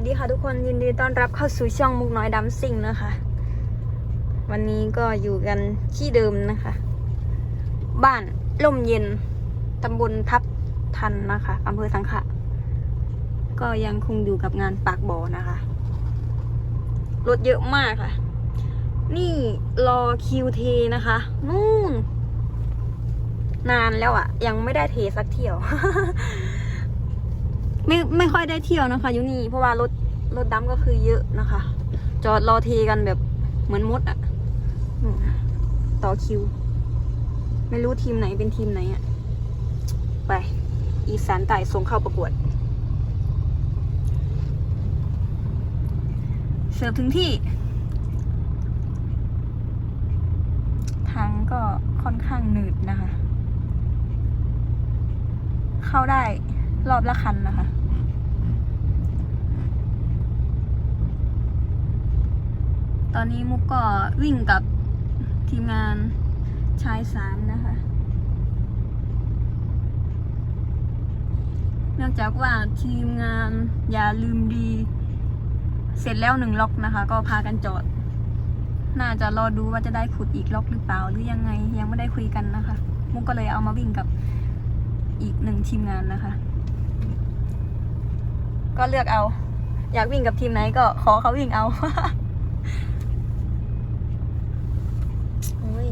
วัสดีค่ะทุกคนยินดีต้อนรับเข้าสู่ช่องมุกน้อยดำซิ่งนะคะ วันนี้ก็อยู่กันที่เดิมนะคะ บ้านล่มเย็นตำบลทับทันนะคะอำเภอสังขะ ก็ยังคงอยู่กับงานปากบ่อนะคะรถเยอะมากค่ะ นี่รอคิวเทนะคะ นู่น นานแล้วอะ่ะ ยังไม่ได้เทสักเที่ยว ไม่ไม่ค่อยได้เที่ยวนะคะยู่นี่เพราะว่ารถรถดำก็คือเยอะนะคะ จอดรอเทกันแบบเหมือนมดอะ่ะต่อคิว ไม่รู้ทีมไหนเป็นทีมไหนอะ่ะไป อีสานใต้ส่งเข้าประกวด เสิร์ฟถึงที่ ทางก็ค่อนข้างหนืดนะคะ เข้าได้รอบละคันนะคะ อนนี้มุกก็วิ่งกับทีมงานชายสามนะคะเนื่องจากว่าทีมงานอย่าลืมดี เสร็จแล้วหนึ่งล็อกนะคะ ก็พากันจอด น่าจะรอดูว่าจะได้ขุดอีกล็อกหรือเปล่าหรือยังไงยังไม่ได้คุยกันนะคะ มุกก็เลยเอามาวิ่งกับอีกหนึ่งทีมงานนะคะ ก็เลือกเอา อยากวิ่งกับทีมไหนก็ขอเขาวิ่งเอา โอ้ย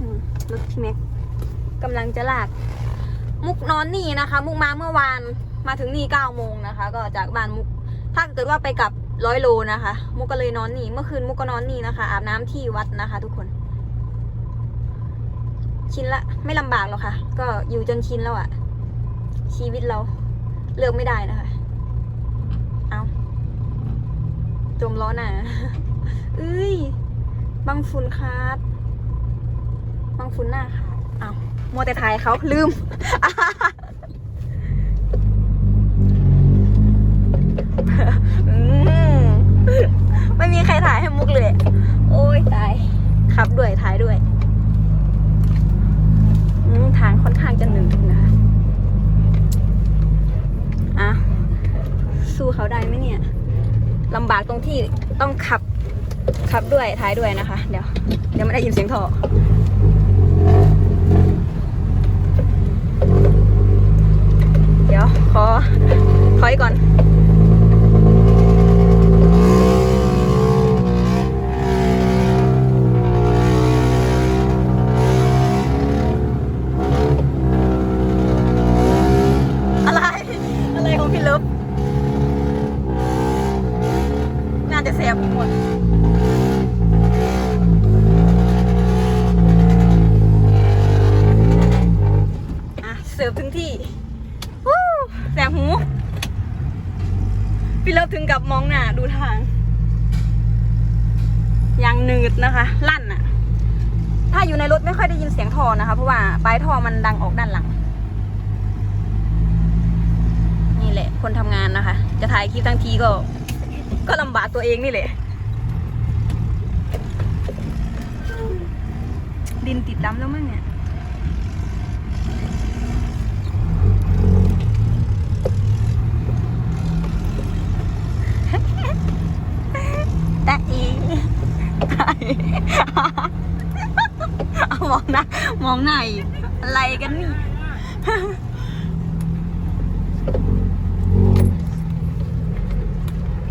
อืม รถพี่แม็กกำลังจะลาก มุกนอนนี่นะคะ มุกมาเมื่อวานมาถึงนี่เก้าโมงนะคะ ก็จากบ้านมุกถ้าเกิดว่าไปกับร้อยโลนะคะ มุกก็เลยนอนนี่ เมื่อคืนมุกก็นอนนี่นะคะ อาบน้ำที่วัดนะคะ ทุกคน ชินละ ไม่ลำบากหรอกค่ะ ก็อยู่จนชินแล้วอะชีวิตเราเลือกไม่ได้นะคะ เอาจมล้อหนาเอ้ยบังฝุ่นครั บบังฝุ่นหน้าค่ะเอามัวแต่ถ่ายเขาลืม ไม่มีใครถ่ายให้มุกเลย โอ้ยตายครับด้วยถ่ายด้วยทางค่อนข้างจะหนึบนะคะอะสู้เขาได้ไหมเนี่ยลำบากตรงที่ต้องขับขับด้วยท้ายด้วยนะคะ เดี๋ยว เดี๋ยวไม่ได้ยินเสียงท่อ ดี๋ยวขอขออีกก่อน อะไร อะไรของพี่เลิฟน่าจะเสียบหมด อะ เสิร์ฟถึงที่วู้แสบหู พี่ เลิฟถึงกับมองหน้าดูทางยังหนืดนะคะ ลั่นอะถ้าอยู่ในรถไม่ค่อยได้ยินเสียงท่อนะคะ เพราะว่าปลายท่อมันดังออกด้านหลัง นี่แหละ คนทำงานนะคะ จะถ่ายคลิปทั้งทีก็ ก็ลำบากตัวเองนี่แหละ ดินติดดำแล้วมั้งเนี่ย ตาอีตาอี เอามองหน้ามองหน้าอีกอะไรกันนี่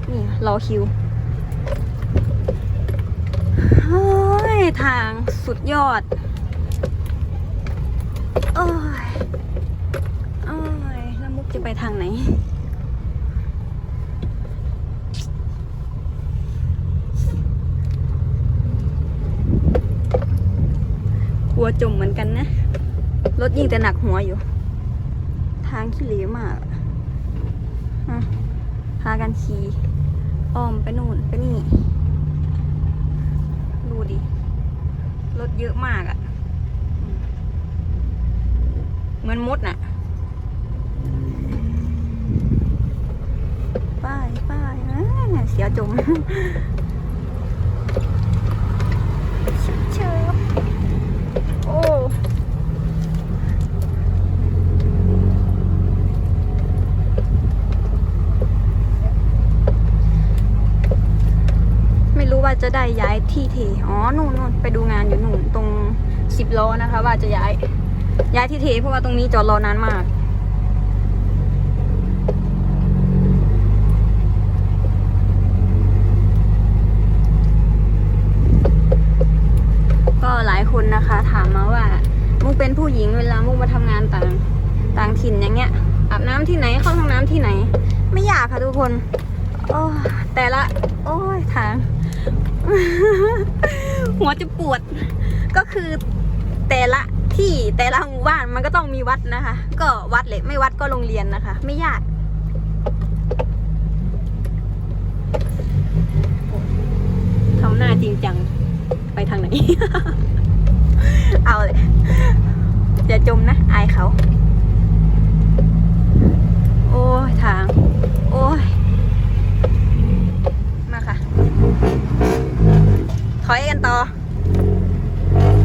นี่รอคิวเฮ้ยทางสุดยอดโอ้ยโอ้ยแล้วมุกจะไปทางไหน ลัวจมเหมือนกันนะ รถยิ่งแต่หนักหัวอยู่ ทางขี้เหร่มากพากันขี่อ้อมไปนู่นไปนี่ ดูดิ รถเยอะมากอะ่ะ เหมือนมดน่ะป้ายป้ายอ่าเสียจม เชิบโอ้ อ จะได้ย้ายที่เท อ๋อ นู่นนู่นไปดูงานอยู่นู่นตรงสิบล้อนะคะ ว่าจะย้าย ย้ายที่เท เพราะว่าตรงนี้จอดรอนานมากก็หลายคนนะคะถามมาว่า มุกเป็นผู้หญิงเวลามุกมาทำงานต่างต่างถิ่นอย่างเงี้ยอาบน้ำที่ไหนเข้าห้องน้ำที่ไหน ไม่อยากค่ะทุกคน โอ้แต่ละ โอ้ยทาง หัวจะปวด ก็คือแต่ละที่แต่ละหมู่บ้านมันก็ต้องมีวัดนะคะ ก็วัดเลยไม่วัดก็โรงเรียนนะคะ ไม่ยากทำหน้าจริงจังไปทางไหน เอาเลยอย่าจมนะ อายเขา โอ้ยทาง โอ้ย มาค่ะ ถอยกันต่อ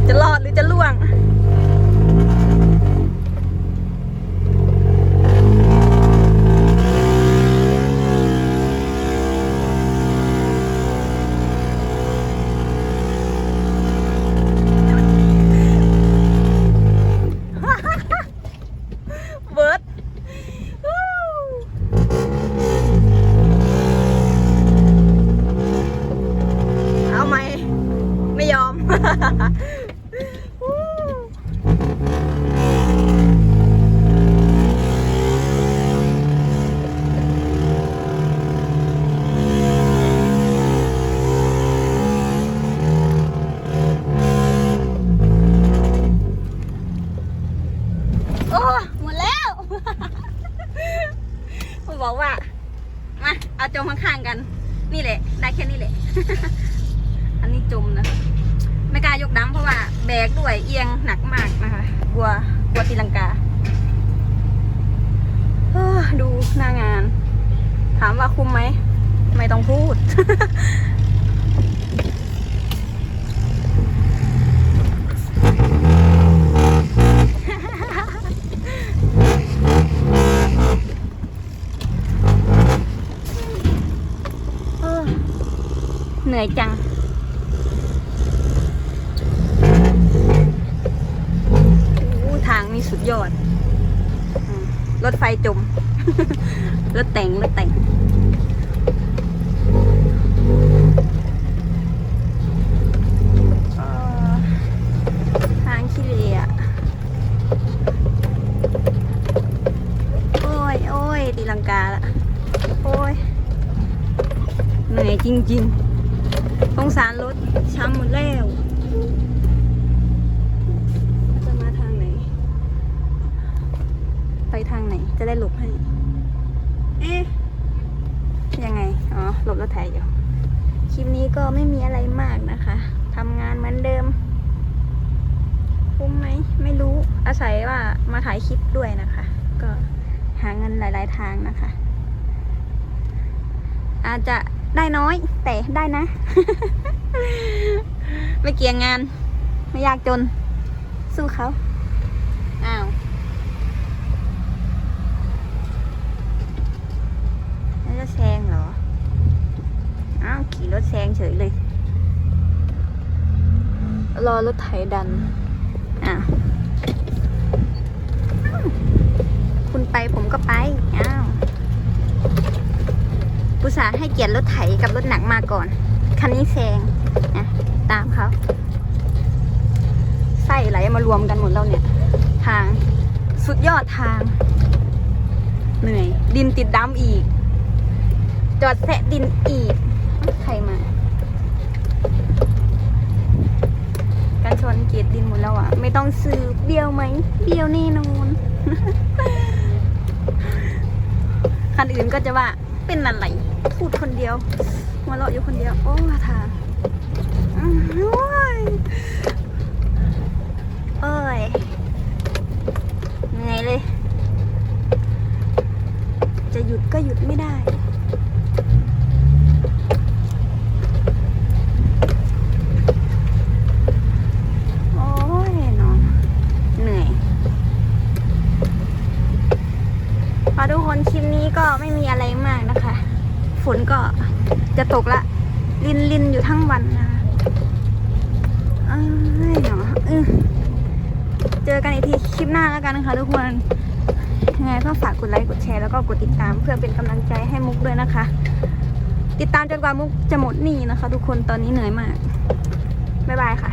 จะรอดหรือจะล่วง แบกด้วยเอียงหนักมากนะคะกลัวกลัวตีลังกาเอ้อดูหน้างาน ถามว่าคุ้มไหม ไม่ต้องพูด เหนื่อยจัง โอ้ทางนี่สุดยอดอืมรถไฟจม รถแต่งรถแต่งเอ่อทางขี้เหร่อะโอ้ยโอ้ยตีลังกาละ โอ้ย เหนื่อยจริงๆสงสารรถช้ำหมดแล้ว จะมาทางไหน ไป ทางไหน จะได้หลบให้ เอ๊ะยังไง อ๋อ หลบรถไถอยู่ คลิปนี้ก็ไม่มีอะไรมากนะคะ ทำงานเหมือนเดิม คุ้มไหม ไม่รู้ อาศัยว่ามาถ่ายคลิปด้วยนะคะ ก็หาเงินหลาย ๆ ทางนะคะ อาจจะได้น้อย แต่ได้นะ ไม่เกี่ยงงาน ไม่ยากจน สู้เขา อ้าวแล้วจะแซงเหรอ อ้าว ขี่รถแซงเฉยเลย รอรถไถดันอ้าวอ้าวคุณไปผมก็ไป อ้าวอุตส่าห์ให้เกียรติรถไถกับรถหนักมาก่อน คันนี้แซงนะตามเขาไส้ไหลมารวมกันหมดแล้วเนี่ย ทาง สุดยอดทาง เหนื่อย ดินติดดำอีก จอดแสะดินอีก ใครมา กัน ชนเกียรดินหมดแล้วอะไม่ต้องซื้อเบี้ยวไหมเบี้ยวแน่นอนคันอื่นก็จะว่าเป็นอะไรพูดคนเดียวหัวเราะอยู่คนเดียว โอ้ทาโอ้ยเอ้ยเหนื่อยเลย จะหยุดก็หยุดไม่ได้ โอ้ยเนาะเหนื่อย พอทุกคนค ลินลินอยู่ทั้งวันนะเอ้ยเนาะเอเจอกันอีกทีคลิปหน้าแล้วกันนะคะทุกคนยังไงก็ฝากกดไลค์กดแชร์แล้วก็กดติดตามเพื่อเป็นกำลังใจให้มุกด้วยนะคะ ติดตามจนกว่ามุกจะหมดหนี้นะคะ ทุกคนตอนนี้เหนื่อยมากบ๊ายบายค่ะ